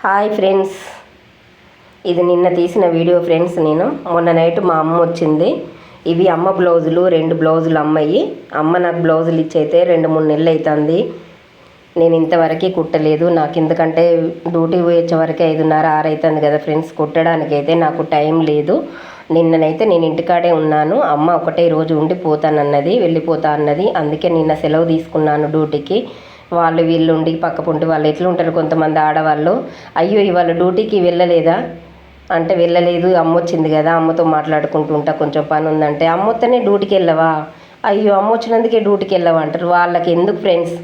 Hi friends. ఇది నిన్న తీసిన వీడియో ఫ్రెండ్స్ నేను. మొన్న నైట్ మా అమ్మ వచ్చింది. ఇవి అమ్మ బ్లౌజులు రెండు బ్లౌజులు అమ్మాయి. అమ్మ నాకు బ్లౌజులు ఇచ్చైతే రెండు మూడు నెలలు అవుతుంది నేను ఇంతవరకు కుట్టలేదు. నాకు ఎందుకంటే డ్యూటీ పోయొచ్చే వరకు ఐదున్నర ఆరు అవుతుంది కదా ఫ్రెండ్స్. కుట్టడానికైతే నాకు టైం లేదు. నిన్ననైతే నేను ఇంటికాడే ఉన్నాను. అమ్మ ఒకటే రోజు ఉండి పోతానన్నది వెళ్ళిపోతా అన్నది అందుకే నిన్న సెలవు తీసుకున్నాను డ్యూటీకి. వాళ్ళు వీళ్ళు ఉండి పక్క పుంటి వాళ్ళు ఎట్లా ఉంటారు కొంతమంది ఆడవాళ్ళు? అయ్యో ఇవాళ డ్యూటీకి వెళ్ళలేదా? అంటే వెళ్ళలేదు అమ్మ వచ్చింది కదా అమ్మతో మాట్లాడుకుంటూ ఉంటా కొంచెం పని ఉందంటే అమ్మ వస్తేనే డ్యూటీకి వెళ్ళవా? అయ్యో అమ్మ వచ్చినందుకే డ్యూటీకి వెళ్ళవా అంటారు. వాళ్ళకి ఎందుకు ఫ్రెండ్స్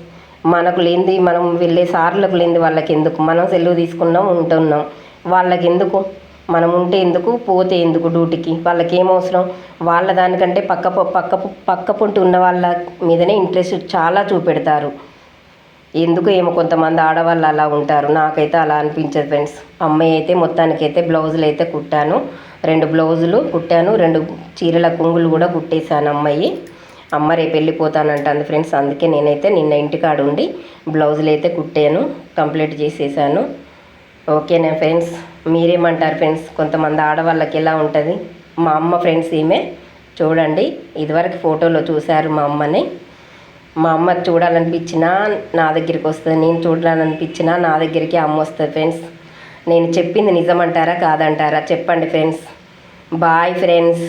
మనకు లేనిది మనం వెళ్ళే సార్లకు లేనిది వాళ్ళకి ఎందుకు? మనం సెలవు తీసుకున్నాం ఉంటున్నాం. వాళ్ళకి ఎందుకు? మనం ఉంటే ఎందుకు పోతే ఎందుకు డ్యూటీకి? వాళ్ళకి ఏమవసరం అవసరం? వాళ్ళ దానికంటే పక్క పక్క పక్క పొంటి ఉన్న వాళ్ళ మీదనే ఇంట్రెస్ట్ చాలా చూపెడతారు. ఎందుకు ఏమో కొంతమంది ఆడవాళ్ళు అలా ఉంటారు. నాకైతే అలా అనిపించదు ఫ్రెండ్స్. అమ్మాయి అయితే మొత్తానికైతే బ్లౌజులు అయితే కుట్టాను. రెండు బ్లౌజులు కుట్టాను. రెండు చీరల కుంగులు కూడా కుట్టేశాను అమ్మాయి. అమ్మ రేపు వెళ్ళిపోతానంటుంది ఫ్రెండ్స్. అందుకే నేనైతే నిన్న ఇంటికాడ ఉండి బ్లౌజులు అయితే కుట్టాను. కంప్లీట్ చేసేసాను. ఓకేనా ఫ్రెండ్స్? మీరేమంటారు ఫ్రెండ్స్? కొంతమంది ఆడవాళ్ళకి ఎలా ఉంటుంది? మా అమ్మ ఫ్రెండ్స్ ఈమె. చూడండి. ఇదివరకు ఫోటోలో చూశారు మా అమ్మని. మా అమ్మ చూడాలనిపించినా నా దగ్గరికి వస్తుంది నేను చూడాలనిపించినా నా దగ్గరికి అమ్మ వస్తుంది ఫ్రెండ్స్ నేను చెప్పింది నిజమంటారా కాదంటారా? చెప్పండి ఫ్రెండ్స్ బాయ్ ఫ్రెండ్స్